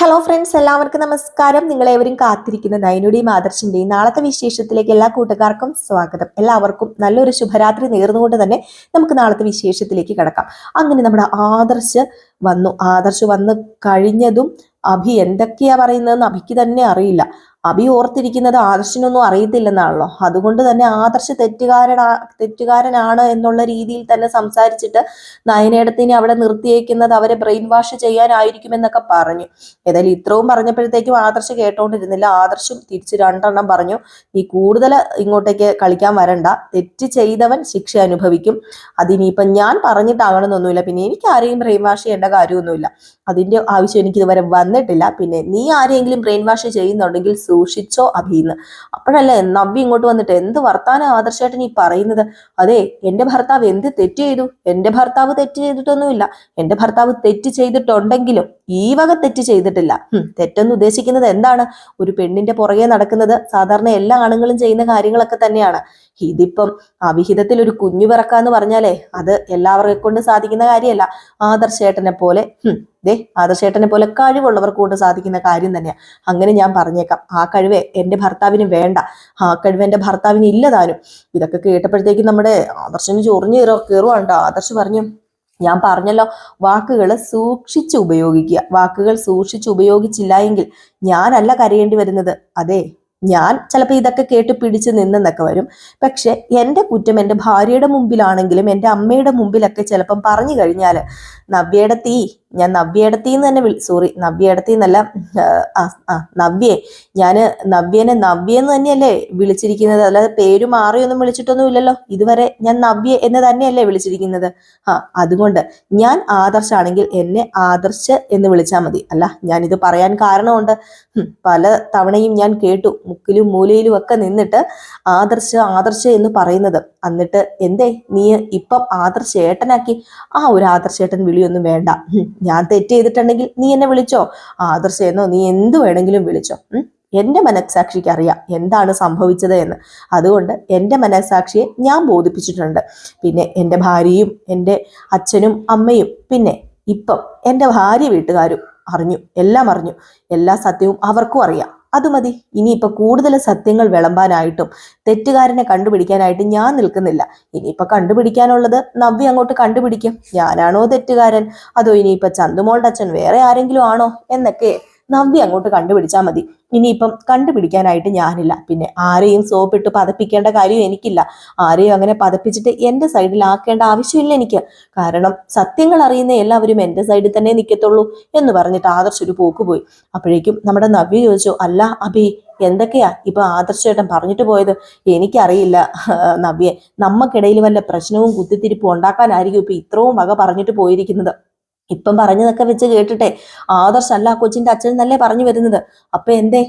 Hello friends എല്ലാവർക്കും നമസ്കാരം. നിങ്ങളേവരും കാത്തിരിക്കുന്ന നയനുടെയും ആദർശിന്റെയും നാളത്തെ വിശേഷത്തിലേക്ക് എല്ലാ കൂട്ടുകാർക്കും സ്വാഗതം. എല്ലാവർക്കും നല്ലൊരു ശുഭരാത്രി നേർന്നുകൊണ്ട് തന്നെ നമുക്ക് നാളത്തെ വിശേഷത്തിലേക്ക് കിടക്കാം. അങ്ങനെ നമ്മുടെ ആദർശ് വന്നു. ആദർശ് വന്ന് കഴിഞ്ഞതും അഭി എന്തൊക്കെയാ പറയുന്നതെന്ന് അഭിക്ക് തന്നെ അറിയില്ല. അഭി ഓർത്തിരിക്കുന്നത് ആദർശിനൊന്നും അറിയത്തില്ലെന്നാണല്ലോ. അതുകൊണ്ട് തന്നെ ആദർശ് തെറ്റുകാരനാ തെറ്റുകാരനാണ് എന്നുള്ള രീതിയിൽ തന്നെ സംസാരിച്ചിട്ട് നയനേടത്തിനെ അവിടെ നിർത്തിയേക്കുന്നത് അവരെ ബ്രെയിൻ വാഷ് ചെയ്യാനായിരിക്കുമെന്നൊക്കെ പറഞ്ഞു. ഏതായാലും ഇത്രയും പറഞ്ഞപ്പോഴത്തേക്കും ആദർശ് കേട്ടോണ്ടിരുന്നില്ല. ആദർശും തിരിച്ച് രണ്ടെണ്ണം പറഞ്ഞു. നീ കൂടുതൽ ഇങ്ങോട്ടേക്ക് കളിക്കാൻ വരണ്ട. തെറ്റ് ചെയ്തവൻ ശിക്ഷ അനുഭവിക്കും. അതിനിപ്പം ഞാൻ പറഞ്ഞിട്ടാകണമെന്നൊന്നുമില്ല. പിന്നെ എനിക്ക് ആരെയും ബ്രെയിൻ വാഷ് ചെയ്യേണ്ട കാര്യമൊന്നുമില്ല. അതിന്റെ ആവശ്യം എനിക്ക് ഇതുവരെ വന്നിട്ടില്ല. പിന്നെ നീ ആരെങ്കിലും ബ്രെയിൻ വാഷ് ചെയ്യുന്നുണ്ടെങ്കിൽ സൂക്ഷിച്ചോ അഭിന്ന്. അപ്പോഴല്ലേ നവ്യ ഇങ്ങോട്ട് വന്നിട്ട് എന്ത് വർത്താനം ആദർശമായിട്ട് നീ പറയുന്നത്? അതെ എന്റെ ഭർത്താവ് എന്ത് തെറ്റ് ചെയ്തു? എന്റെ ഭർത്താവ് തെറ്റ് ചെയ്തിട്ടൊന്നുമില്ല. എന്റെ ഭർത്താവ് തെറ്റ് ചെയ്തിട്ടുണ്ടെങ്കിലും ഈ വക തെറ്റ് ചെയ്തിട്ടില്ല. തെറ്റെന്ന് ഉദ്ദേശിക്കുന്നത് എന്താണ്? ഒരു പെണ്ണിന്റെ പുറകെ നടക്കുന്നത് സാധാരണ എല്ലാ ആണുങ്ങളും ചെയ്യുന്ന കാര്യങ്ങളൊക്കെ തന്നെയാണ്. ഇതിപ്പം അവിഹിതത്തിൽ ഒരു കുഞ്ഞു പിറക്കാന്ന് പറഞ്ഞാലേ അത് എല്ലാവരെ കൊണ്ട് സാധിക്കുന്ന കാര്യമല്ല. ആദർശേട്ടനെ പോലെ ദേ ആദർശേട്ടനെ പോലെ കഴിവുള്ളവർക്ക് കൊണ്ട് സാധിക്കുന്ന കാര്യം തന്നെയാണ് അങ്ങനെ ഞാൻ പറഞ്ഞേക്കാം. ആ കഴിവ് എന്റെ ഭർത്താവിന് വേണ്ട. ആ കഴിവ് എന്റെ ഭർത്താവിന് ഇല്ലതാനും ഇതൊക്കെ കേട്ടപ്പോഴത്തേക്കും നമ്മുടെ ആദർശന് ചൊറിഞ്ഞു കയറോ കയറുവാണ്ടോ? ആദർശ് പറഞ്ഞു ഞാൻ പറഞ്ഞല്ലോ വാക്കുകൾ സൂക്ഷിച്ചു ഉപയോഗിക്കുക. വാക്കുകൾ സൂക്ഷിച്ചു ഉപയോഗിച്ചില്ല എങ്കിൽ ഞാനല്ല കരയേണ്ടി വരുന്നത്. അതെ ഞാൻ ചിലപ്പോൾ ഇതൊക്കെ കേട്ട് പിടിച്ച് നിന്നെന്നൊക്കെ വരും. പക്ഷെ എന്റെ കുറ്റം എന്റെ ഭാര്യയുടെ മുമ്പിലാണെങ്കിലും എന്റെ അമ്മയുടെ മുമ്പിലൊക്കെ ചിലപ്പം പറഞ്ഞു കഴിഞ്ഞാൽ നവ്യയുടെ തീ ഞാൻ നവ്യയുടെ തീ എന്ന് തന്നെ വിളി സോറി നവ്യയുടെ തീ എന്നല്ല ആ നവ്യയെ ഞാൻ നവ്യനെ നവ്യെന്ന് തന്നെയല്ലേ വിളിച്ചിരിക്കുന്നത്. അല്ലാതെ പേര് മാറിയൊന്നും വിളിച്ചിട്ടൊന്നും ഇല്ലല്ലോ ഇതുവരെ ഞാൻ നവ്യ എന്ന് തന്നെയല്ലേ വിളിച്ചിരിക്കുന്നത്. ആ അതുകൊണ്ട് ഞാൻ ആദർശാണെങ്കിൽ എന്നെ ആദർശ് എന്ന് വിളിച്ചാൽ മതി. അല്ല ഞാനിത് പറയാൻ കാരണമുണ്ട്. പല തവണയും ഞാൻ കേട്ടു മുക്കിലും മൂലയിലും ഒക്കെ നിന്നിട്ട് ആദർശ ആദർശ എന്ന് പറയുന്നത്. എന്നിട്ട് എന്തേ നീ ഇപ്പം ആദർശ ഏട്ടനാക്കി. ആ ഒരു ആദർശേട്ടൻ വിളിയൊന്നും വേണ്ട. ഞാൻ തെറ്റ് ചെയ്തിട്ടുണ്ടെങ്കിൽ നീ എന്നെ വിളിച്ചോ? ആദർശ എന്നോ നീ എന്ത് വേണമെങ്കിലും വിളിച്ചോ? എന്റെ എന്റെ മനസ്സാക്ഷിക്ക് അറിയാം എന്താണ് സംഭവിച്ചത് എന്ന്. അതുകൊണ്ട് എന്റെ മനസ്സാക്ഷിയെ ഞാൻ ബോധിപ്പിച്ചിട്ടുണ്ട്. പിന്നെ എന്റെ ഭാര്യയും എന്റെ അച്ഛനും അമ്മയും പിന്നെ ഇപ്പം എന്റെ ഭാര്യ വീട്ടുകാരും അറിഞ്ഞു എല്ലാം അറിഞ്ഞു. എല്ലാ സത്യവും അവർക്കും അറിയാം. അത് മതി. ഇനിയിപ്പോൾ കൂടുതൽ സത്യങ്ങൾ വിളമ്പാനായിട്ടും തെറ്റുകാരനെ കണ്ടുപിടിക്കാനായിട്ട് ഞാൻ നിൽക്കുന്നില്ല. ഇനിയിപ്പോൾ കണ്ടുപിടിക്കാനുള്ളത് നവ്യ അങ്ങോട്ട് കണ്ടുപിടിക്കും. ഞാനാണോ തെറ്റുകാരൻ? അതോ ഇനിയിപ്പോൾ ചന്തുമോളുടെ അച്ഛൻ വേറെ ആരെങ്കിലും ആണോ എന്നൊക്കെ നവ്യ അങ്ങോട്ട് കണ്ടുപിടിച്ചാൽ മതി. ഇനിയിപ്പം കണ്ടുപിടിക്കാനായിട്ട് ഞാനില്ല. പിന്നെ ആരെയും സോപ്പിട്ട് പതപ്പിക്കേണ്ട കാര്യം എനിക്കില്ല. ആരെയും അങ്ങനെ പതപ്പിച്ചിട്ട് എന്റെ സൈഡിലാക്കേണ്ട ആവശ്യമില്ല എനിക്ക്. കാരണം സത്യങ്ങൾ അറിയുന്ന എല്ലാവരും എന്റെ സൈഡിൽ തന്നെ നിൽക്കത്തുള്ളൂ എന്ന് പറഞ്ഞിട്ട് ആദർശ് ഒരു പോക്ക് പോയി. അപ്പോഴേക്കും നമ്മുടെ നവ്യ ചോദിച്ചു അല്ല അഭി എന്തൊക്കെയാ ഇപ്പൊ ആദർശേട്ടൻ പറഞ്ഞിട്ട് പോയത്? എനിക്കറിയില്ല. നവ്യെ നമുക്കിടയിൽ വല്ല പ്രശ്നവും കുത്തിത്തിരിപ്പും ഉണ്ടാക്കാനായിരിക്കും ഇപ്പൊ ഇത്രയും വക പറഞ്ഞിട്ട് പോയിരിക്കുന്നത്. ഇപ്പം പറഞ്ഞതൊക്കെ വെച്ച് കേട്ടിട്ടെ. ആദർശ് അല്ല കൊച്ചിന്റെ അച്ഛൻ എന്നല്ലേ പറഞ്ഞു വരുന്നത്? അപ്പൊ എന്തേ?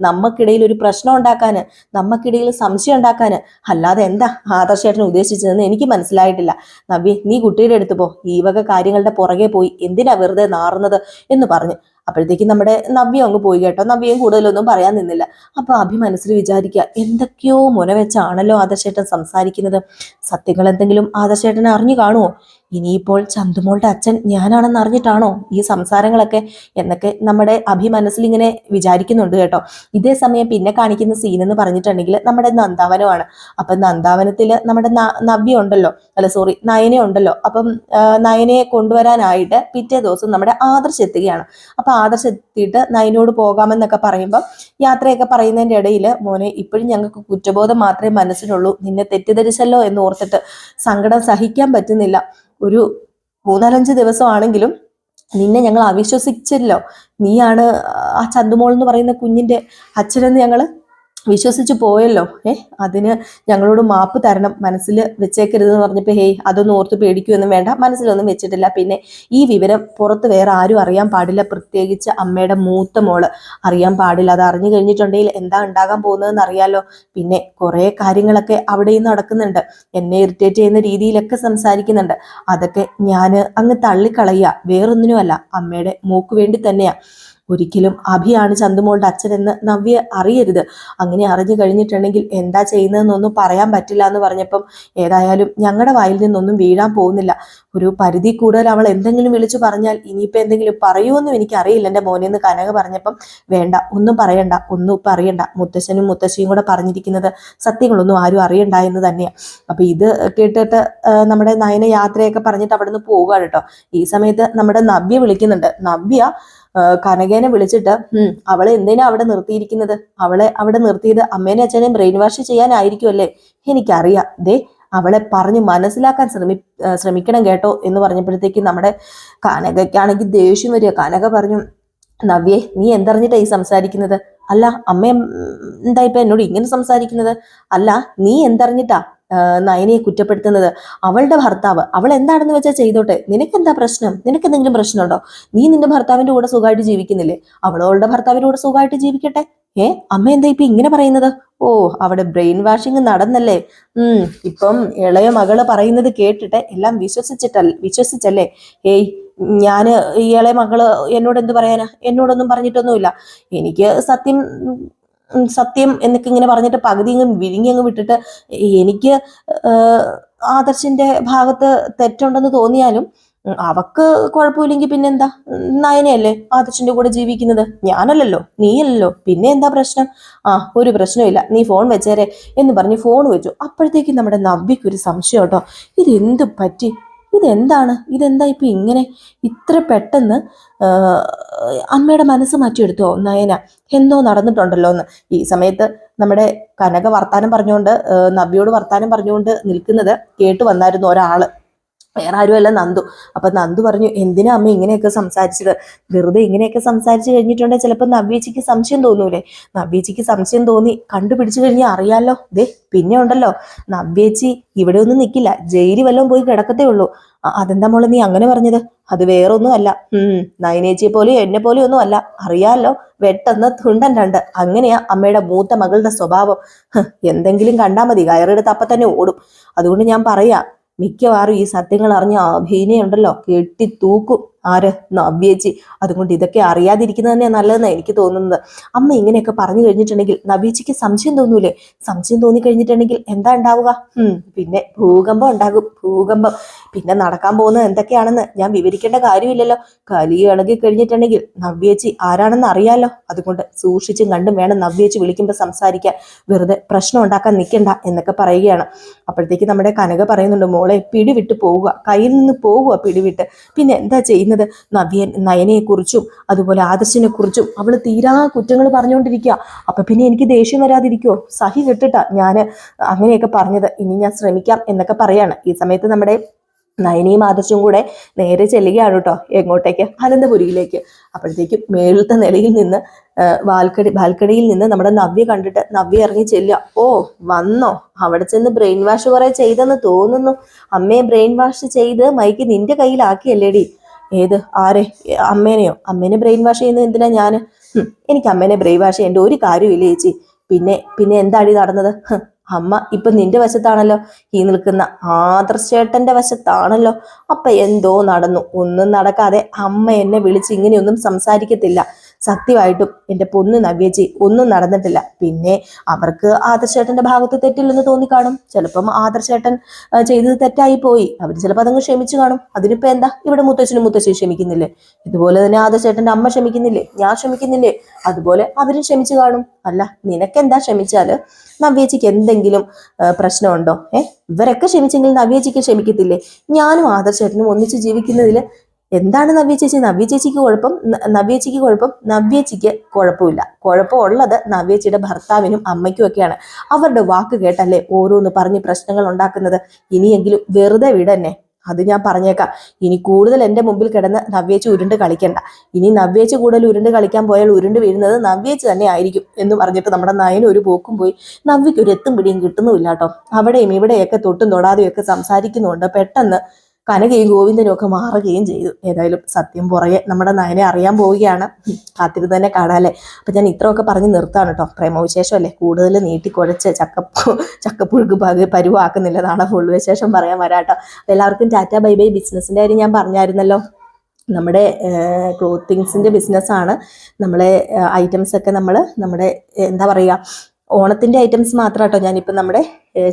നമ്മക്കിടയിൽ ഒരു പ്രശ്നം ഉണ്ടാക്കാന് നമുക്കിടയിൽ സംശയം ഉണ്ടാക്കാന് അല്ലാതെ എന്താ ആദർശേട്ടൻ ഉദ്ദേശിച്ചതെന്ന് എനിക്ക് മനസ്സിലായിട്ടില്ല. നവ്യ നീ കുട്ടിയുടെ അടുത്ത് പോ. ഈ കാര്യങ്ങളുടെ പുറകെ പോയി എന്തിനാ വെറുതെ നാറുന്നത് എന്ന് പറഞ്ഞു. അപ്പോഴത്തേക്കും നമ്മുടെ നവ്യം അങ്ങ് പോയി കേട്ടോ. നവ്യം കൂടുതലൊന്നും പറയാൻ നിന്നില്ല. അപ്പൊ അഭി മനസ്സിൽ വിചാരിക്കുക എന്തൊക്കെയോ മുന വെച്ചാണല്ലോ ആദർശേട്ടൻ സംസാരിക്കുന്നത്. സത്യങ്ങൾ എന്തെങ്കിലും ആദർശേട്ടൻ അറിഞ്ഞു കാണുമോ ഇനിയിപ്പോൾ ചന്തുമോളുടെ അച്ഛൻ ഞാനാണെന്ന് അറിഞ്ഞിട്ടാണോ ഈ സംസാരങ്ങളൊക്കെ എന്നൊക്കെ നമ്മുടെ അഭി മനസ്സിൽ ഇങ്ങനെ വിചാരിക്കുന്നുണ്ട് കേട്ടോ. ഇതേ സമയം പിന്നെ കാണിക്കുന്ന സീൻ എന്ന് പറഞ്ഞിട്ടുണ്ടെങ്കിൽ നമ്മുടെ നന്ദാവനമാണ് അപ്പം നന്ദാവനത്തിൽ നമ്മുടെ നവ്യ ഉണ്ടല്ലോ. അല്ല സോറി നയനെ ഉണ്ടല്ലോ അപ്പം നയനെ കൊണ്ടുവരാനായിട്ട് പിറ്റേ ദിവസം നമ്മുടെ ആദർശ് എത്തുകയാണ്. അപ്പൊ ആദർശ് എത്തിയിട്ട് നൈനോട് പോകാമെന്നൊക്കെ പറയുമ്പോൾ യാത്രയൊക്കെ പറയുന്നതിന്റെ ഇടയിൽ മോനെ ഇപ്പോഴും ഞങ്ങൾക്ക് കുറ്റബോധം മാത്രമേ മനസ്സിലുള്ളൂ. നിന്നെ തെറ്റിദ്ധരിച്ചല്ലോ എന്ന് ഓർത്തിട്ട് സങ്കടം സഹിക്കാൻ പറ്റുന്നില്ല. ഒരു മൂന്നാലഞ്ച് ദിവസമാണെങ്കിലും നിന്നെ ഞങ്ങൾ അവിശ്വസിച്ചല്ലോ. നീയാണ് ആ ചന്തുമോൾ എന്ന് പറയുന്ന കുഞ്ഞിന്റെ അച്ഛനെന്ന് ഞങ്ങൾ വിശ്വസിച്ച് പോയല്ലോ. ഏ അതിന് ഞങ്ങളോട് മാപ്പ് തരണം. മനസ്സിൽ വെച്ചേക്കരുത് എന്ന് പറഞ്ഞപ്പോൾ ഹേയ് അതൊന്നും ഓർത്ത് പേടിക്കുമെന്നും വേണ്ട. മനസ്സിലൊന്നും വെച്ചിട്ടില്ല. പിന്നെ ഈ വിവരം പുറത്ത് വേറെ ആരും അറിയാൻ പാടില്ല. പ്രത്യേകിച്ച് അമ്മയുടെ മൂത്ത മോൾ അറിയാൻ പാടില്ല. അത് അറിഞ്ഞു കഴിഞ്ഞിട്ടുണ്ടെങ്കിൽ എന്താ ഉണ്ടാകാൻ പോകുന്നതെന്ന് അറിയാലോ. പിന്നെ കുറേ കാര്യങ്ങളൊക്കെ അവിടെയും നടക്കുന്നുണ്ട്. എന്നെ ഇറിറ്റേറ്റ് ചെയ്യുന്ന രീതിയിലൊക്കെ സംസാരിക്കുന്നുണ്ട്. അതൊക്കെ ഞാൻ അങ്ങ് തള്ളിക്കളയുക വേറൊന്നിനുമല്ല. അമ്മയുടെ മൂക്ക് വേണ്ടി തന്നെയാ. ഒരിക്കലും അഭിയാണ് ചന്തുമോളുടെ അച്ഛനെന്ന് നവ്യ അറിയരുത്. അങ്ങനെ അറിഞ്ഞു കഴിഞ്ഞിട്ടുണ്ടെങ്കിൽ എന്താ ചെയ്യുന്നതെന്നൊന്നും പറയാൻ പറ്റില്ല എന്ന് പറഞ്ഞപ്പം ഏതായാലും ഞങ്ങളുടെ വായിൽ നിന്നൊന്നും വീഴാൻ പോകുന്നില്ല. ഒരു പരിധി കൂടുതൽ അവൾ എന്തെങ്കിലും വിളിച്ചു പറഞ്ഞാൽ ഇനിയിപ്പോൾ എന്തെങ്കിലും പറയുമെന്നും എനിക്കറിയില്ല എന്റെ മോനെന്ന് കനക പറഞ്ഞപ്പം വേണ്ട ഒന്നും പറയണ്ട ഒന്നും ഇപ്പം അറിയണ്ട മുത്തശ്ശനും മുത്തശ്ശിയും കൂടെ പറഞ്ഞിരിക്കുന്നത് സത്യങ്ങളൊന്നും ആരും അറിയണ്ട എന്ന് തന്നെയാണ് അപ്പം ഇത് കേട്ടിട്ട് നമ്മുടെ നയന യാത്രയൊക്കെ പറഞ്ഞിട്ട് അവിടെ നിന്ന് പോവുകയാണ് കേട്ടോ. ഈ സമയത്ത് നമ്മുടെ നവ്യ വിളിക്കുന്നുണ്ട്. നവ്യ കനകേനെ വിളിച്ചിട്ട് അവളെ എന്തിനാ അവിടെ നിർത്തിയിരിക്കുന്നത്? അവളെ അവിടെ നിർത്തിയത് അമ്മേനെ അച്ഛനെയും ബ്രെയിൻ വാഷ് ചെയ്യാനായിരിക്കുമല്ലേ? എനിക്കറിയാം. ദേ അവളെ പറഞ്ഞ് മനസ്സിലാക്കാൻ ശ്രമി ശ്രമിക്കണം കേട്ടോ എന്ന് പറഞ്ഞപ്പോഴത്തേക്ക് നമ്മുടെ കനകയ്ക്കാണെങ്കിൽ ദേഷ്യം വരിക. കനക പറഞ്ഞു നവ്യെ നീ എന്തറിഞ്ഞിട്ടാ ഈ സംസാരിക്കുന്നത്? അല്ല അമ്മ എന്താ ഇപ്പൊ എന്നോട് ഇങ്ങനെ സംസാരിക്കുന്നത്? അല്ല നീ എന്തറിഞ്ഞിട്ടാ നയനയെ കുറ്റപ്പെടുത്തുന്നത് അവളുടെ ഭർത്താവ്. അവൾ എന്താണെന്ന് വെച്ചാൽ ചെയ്തോട്ടെ. നിനക്കെന്താ പ്രശ്നം? നിനക്ക് എന്തെങ്കിലും പ്രശ്നമുണ്ടോ? നീ നിന്റെ ഭർത്താവിന്റെ കൂടെ സുഖമായിട്ട് ജീവിക്കുന്നില്ലേ? അവളവളുടെ ഭർത്താവിന്റെ കൂടെ സുഖമായിട്ട് ജീവിക്കട്ടെ? ഏ? അമ്മ എന്താ ഇപ്പൊ ഇങ്ങനെ പറയുന്നത്? ഓ അവിടെ ബ്രെയിൻ വാഷിംഗ് നടന്നല്ലേ? ഉം ഇപ്പം ഇളയ മകൾ പറയുന്നത് കേട്ടിട്ട് എല്ലാം വിശ്വസിച്ചിട്ടല്ല വിശ്വസിച്ചല്ലേ? ഏയ് ഞാൻ ഈ ഇളയ മകൾ എന്നോട് എന്ത് പറയാനാ? എന്നോടൊന്നും പറഞ്ഞിട്ടൊന്നുമില്ല. എനിക്ക് സത്യം സത്യം എന്നൊക്കെ ഇങ്ങനെ പറഞ്ഞിട്ട് പകുതി അങ്ങ് വിരിങ്ങി അങ്ങ് വിട്ടിട്ട് എനിക്ക് ആദർശിന്റെ ഭാഗത്ത് തെറ്റുണ്ടെന്ന് തോന്നിയാലും അവക്ക് കുഴപ്പമില്ലെങ്കിൽ പിന്നെന്താ? നയനയല്ലേ ആദർശിന്റെ കൂടെ ജീവിക്കുന്നത്? ഞാനല്ലല്ലോ നീയല്ലല്ലോ. പിന്നെ എന്താ പ്രശ്നം? ആ ഒരു പ്രശ്നമില്ല നീ ഫോൺ വെച്ചേരെ എന്ന് പറഞ്ഞ് ഫോൺ വെച്ചു. അപ്പോഴത്തേക്കും നമ്മുടെ നവ്യക്ക് ഒരു സംശയം കേട്ടോ ഇത് പറ്റി? ഇതെന്താണ്? ഇതെന്താ ഇപ്പം ഇങ്ങനെ ഇത്ര പെട്ടെന്ന് അമ്മയുടെ മനസ്സ് മാറ്റിയെടുത്തോ നയന? എന്തോ നടന്നിട്ടുണ്ടല്ലോ എന്ന് ഈ സമയത്ത് നമ്മുടെ കനക വർത്താനം പറഞ്ഞുകൊണ്ട് നബിയോട് വർത്താനം പറഞ്ഞുകൊണ്ട് നിൽക്കുന്നത് കേട്ടു വന്നായിരുന്നു ഒരാൾ. വേറെ ആരുമല്ല നന്ദു. അപ്പൊ നന്ദു പറഞ്ഞു എന്തിനാ അമ്മ ഇങ്ങനെയൊക്കെ സംസാരിച്ചത്? വെറുതെ ഇങ്ങനെയൊക്കെ സംസാരിച്ചു കഴിഞ്ഞിട്ടുണ്ടെങ്കിൽ ചിലപ്പോൾ നവ്യേച്ചിക്ക് സംശയം തോന്നൂലേ? നവ്യേച്ചിക്ക് സംശയം തോന്നി കണ്ടുപിടിച്ചു കഴിഞ്ഞാൽ അറിയാലോ. ദേ പിന്നെ ഉണ്ടല്ലോ. നവ്യേച്ചി ഇവിടെ ഒന്നും നിൽക്കില്ല ജയിലിൽ വല്ലതും പോയി കിടക്കത്തേ ഉള്ളൂ. അതെന്താ മോളെ നീ അങ്ങനെ പറഞ്ഞത്? അത് വേറെ ഒന്നും അല്ല. ഉം നയനേച്ചിയെ പോലെയോ എന്നെ പോലെയോ ഒന്നും അല്ല. അറിയാലോ വെട്ടെന്ന് തുണ്ടൻ രണ്ട്. അങ്ങനെയാ അമ്മയുടെ മൂത്ത മകളുടെ സ്വഭാവം. എന്തെങ്കിലും കണ്ടാൽ മതി. കയറെടുത്ത് അപ്പൊ തന്നെ ഓടും. അതുകൊണ്ട് ഞാൻ പറയാ മിക്കവാറും ഈ സത്യങ്ങൾ അറിഞ്ഞ അഭിനയുണ്ടല്ലോ കെട്ടി തൂക്കും ആര്? നവ്യേച്ചി അതുകൊണ്ട് ഇതൊക്കെ അറിയാതിരിക്കുന്നത് തന്നെയാണ് നല്ലതെന്നാണ് എനിക്ക് തോന്നുന്നത്. അമ്മ ഇങ്ങനെയൊക്കെ പറഞ്ഞു കഴിഞ്ഞിട്ടുണ്ടെങ്കിൽ നവ്യേച്ചിക്ക് സംശയം തോന്നൂലേ? സംശയം തോന്നി കഴിഞ്ഞിട്ടുണ്ടെങ്കിൽ എന്താ ഉണ്ടാവുക? പിന്നെ ഭൂകമ്പം ഉണ്ടാകും. ഭൂകമ്പം. പിന്നെ നടക്കാൻ പോകുന്നത് എന്തൊക്കെയാണെന്ന് ഞാൻ വിവരിക്കേണ്ട കാര്യമില്ലല്ലോ. കലി ഇളകി കഴിഞ്ഞിട്ടുണ്ടെങ്കിൽ നവ്യേച്ചി ആരാണെന്ന് അറിയാലോ. അതുകൊണ്ട് സൂക്ഷിച്ചും കണ്ടും വേണം നവ്യേച്ചി വിളിക്കുമ്പോൾ സംസാരിക്കാൻ. വെറുതെ പ്രശ്നം ഉണ്ടാക്കാൻ നിൽക്കണ്ട എന്നൊക്കെ പറയുകയാണ്. അപ്പോഴത്തേക്ക് നമ്മുടെ കനക പറയുന്നുണ്ട് മോളെ പിടിവിട്ട് പോവുക. കയ്യിൽ നിന്ന് പോവുക പിടിവിട്ട്. പിന്നെ എന്താ ചെയ്യുന്നത്? നവ്യൻ നയനയെക്കുറിച്ചും അതുപോലെ ആദർശിനെ കുറിച്ചും അവൾ തീരാ കുറ്റങ്ങൾ പറഞ്ഞുകൊണ്ടിരിക്കുക അപ്പൊ പിന്നെ എനിക്ക് ദേഷ്യം വരാതിരിക്കുമോ സഹി കെട്ടിട്ടാ ഞാൻ അങ്ങനെയൊക്കെ പറഞ്ഞത്. ഇനി ഞാൻ ശ്രമിക്കാം എന്നൊക്കെ പറയാണ്. ഈ സമയത്ത് നമ്മുടെ നയനയും ആദർശവും കൂടെ നേരെ ചെല്ലുകയാണ് കേട്ടോ എങ്ങോട്ടേക്ക്? അനന്തപുരിയിലേക്ക്. അപ്പോഴത്തേക്കും മേളത്തെ നിലയിൽ നിന്ന് ബാൽക്കടി ബാൽക്കണി ബാൽക്കണിയിൽ നിന്ന് നമ്മുടെ നവ്യ കണ്ടിട്ട് നവ്യ ഇറങ്ങി ചെല്ലുക. ഓ വന്നോ? അവിടെ ചെന്ന് ബ്രെയിൻ വാഷ് കുറെ ചെയ്തെന്ന് തോന്നുന്നു. അമ്മയെ ബ്രെയിൻ വാഷ് ചെയ്ത് മൈക്ക് നിന്റെ കയ്യിലാക്കിയല്ലേടി? ഏത്? ആരെ? അമ്മേനെയോ? അമ്മേനെ ബ്രെയിൻ വാഷ് ചെയ്യുന്നത് എന്തിനാ ഞാൻ എനിക്ക് അമ്മേനെ ബ്രെയിൻ വാഷ് ചെയ്യേണ്ട ഒരു കാര്യമില്ല ചേച്ചി. പിന്നെ പിന്നെ എന്താടി നടന്നത്? അമ്മ ഇപ്പൊ നിന്റെ വശത്താണല്ലോ. ഈ നിൽക്കുന്ന ആദർശേട്ടന്റെ വശത്താണല്ലോ. അപ്പൊ എന്തോ നടന്നു. ഒന്നും നടക്കാതെ അമ്മ എന്നെ വിളിച്ച് ഇങ്ങനെയൊന്നും സംസാരിക്കത്തില്ല. സത്യമായിട്ടും എന്റെ പൊന്ന് നവ്യജി ഒന്നും നടന്നിട്ടില്ല. പിന്നെ അവർക്ക് ആദർശേട്ടന്റെ ഭാഗത്ത് തെറ്റില്ലെന്ന് തോന്നിക്കാണും. ചിലപ്പം ആദർശേട്ടൻ ചെയ്തത് തെറ്റായി പോയി. അവർ ചിലപ്പോൾ അതങ്ങ് ക്ഷമിച്ചു കാണും. അതിനിപ്പോൾ എന്താ? ഇവിടെ മുത്തച്ഛനും മുത്തശ്ശിയും ക്ഷമിക്കുന്നില്ലേ? ഇതുപോലെ തന്നെ ആദർശേട്ടന്റെ അമ്മ ക്ഷമിക്കുന്നില്ലേ? ഞാൻ ക്ഷമിക്കുന്നില്ലേ? അതുപോലെ അവരും ക്ഷമിച്ചു കാണും. അല്ല നിനക്കെന്താ ക്ഷമിച്ചാൽ? നവ്യജിക്ക് എന്തെങ്കിലും പ്രശ്നമുണ്ടോ? ഏഹ് ഇവരൊക്കെ ക്ഷമിച്ചെങ്കിൽ നവ്യജിക്ക് ക്ഷമിക്കത്തില്ലേ? ഞാനും ആദർശേട്ടനും ഒന്നിച്ച് ജീവിക്കുന്നതിൽ എന്താണ് നവ്യ ചേച്ചി? നവ്യ ചേച്ചിക്ക് കുഴപ്പം നവ്യ ചേച്ചിക്ക് കുഴപ്പം നവ്യ ചേച്ചിക്ക് കുഴപ്പമില്ല. കുഴപ്പമുള്ളത് നവ്യ ചേച്ചിയുടെ ഭർത്താവിനും അമ്മയ്ക്കും ഒക്കെയാണ്. അവരുടെ വാക്ക് കേട്ടല്ലേ ഓരോന്ന് പറഞ്ഞ് പ്രശ്നങ്ങൾ ഉണ്ടാക്കുന്നത്? ഇനിയെങ്കിലും വെറുതെ വിടന്നെ. അത് ഞാൻ പറഞ്ഞേക്കാം. ഇനി കൂടുതൽ എന്റെ മുമ്പിൽ കിടന്ന് നവ്യേച്ച് ഉരുണ്ട് കളിക്കണ്ട. ഇനി നവ്യേച്ച് കൂടുതൽ ഉരുണ്ട് കളിക്കാൻ പോയാൽ ഉരുണ്ട് വീഴുന്നത് നവ്യേച്ച് തന്നെ ആയിരിക്കും എന്ന് പറഞ്ഞിട്ട് നമ്മുടെ നയന് ഒരു പോക്കും പോയി. നവ്യക്ക് ഒരു എത്തും പിടിയും കിട്ടുന്നുമില്ല കേട്ടോ. അവിടെയും ഇവിടെയൊക്കെ തൊട്ടും തൊടാതെയൊക്കെ സംസാരിക്കുന്നുണ്ട് പെട്ടെന്ന് കനകയും ഗോവിന്ദനും ഒക്കെ മാറുകയും ചെയ്തു. ഏതായാലും സത്യം പുറകെ നമ്മുടെ നയനെ അറിയാൻ പോവുകയാണ്. കാത്തിരുന്ന് തന്നെ കാണാല്ലേ? അപ്പൊ ഞാൻ ഇത്രയൊക്കെ പറഞ്ഞ് നിർത്താണ് കേട്ടോ. പ്രേമവിശേഷമല്ലേ? കൂടുതൽ നീട്ടിക്കുഴച്ച് ചക്ക ചക്കപ്പുഴുക്ക് പക പരുവാക്കുന്നില്ലതാണ് ഫുൾ വിശേഷം പറയാൻ വരാട്ടോ എല്ലാവർക്കും ടാറ്റ ബൈ ബൈ ബിസിനസിന്റെ കാര്യം ഞാൻ പറഞ്ഞായിരുന്നല്ലോ. നമ്മുടെ ക്ലോത്തിങ്സിന്റെ ബിസിനസ്സാണ് നമ്മളെ ഐറ്റംസ് ഒക്കെ നമ്മൾ നമ്മുടെ എന്താ പറയുക ഓണത്തിന്റെ ഐറ്റംസ് മാത്രം കേട്ടോ ഞാനിപ്പോൾ നമ്മുടെ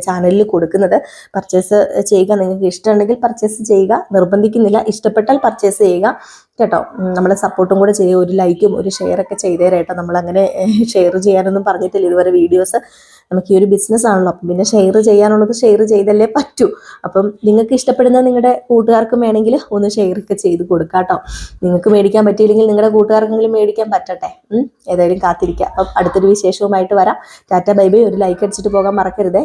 ചാനലിൽ കൊടുക്കുന്നത്. പർച്ചേസ് ചെയ്യുക നിങ്ങൾക്ക് ഇഷ്ടമുണ്ടെങ്കിൽ പർച്ചേസ് ചെയ്യുക. നിർബന്ധിക്കുന്നില്ല ഇഷ്ടപ്പെട്ടാൽ പർച്ചേസ് ചെയ്യുക. കേട്ടോ? നമ്മളെ സപ്പോർട്ടും കൂടെ ചെയ്യുക ഒരു ലൈക്കും ഒരു ഷെയറൊക്കെ ഒക്കെ ചെയ്തേരെ കേട്ടോ നമ്മളങ്ങനെ ഷെയർ ചെയ്യാനൊന്നും പറഞ്ഞിട്ടില്ല. ഇതുവരെ വീഡിയോസ് നമുക്ക് ഈ ഒരു ബിസിനസ് ആണല്ലോ. അപ്പം പിന്നെ ഷെയർ ചെയ്യാനുള്ളത് ഷെയർ ചെയ്തല്ലേ പറ്റൂ. അപ്പം നിങ്ങൾക്ക് ഇഷ്ടപ്പെടുന്ന നിങ്ങളുടെ കൂട്ടുകാർക്കും വേണമെങ്കിൽ ഒന്ന് ഷെയർ ഒക്കെ ചെയ്ത് കൊടുക്കാം കേട്ടോ. നിങ്ങൾക്ക് മേടിക്കാൻ പറ്റിയില്ലെങ്കിൽ നിങ്ങളുടെ കൂട്ടുകാർക്കെങ്കിലും മേടിക്കാൻ പറ്റട്ടെ. ഏതായാലും കാത്തിരിക്കാം. അപ്പം അടുത്തൊരു വിശേഷവുമായിട്ട് വരാം. Tata bye bye. ഒരു ലൈക്ക് അടിച്ചിട്ട് പോകാൻ മറക്കരുതേ.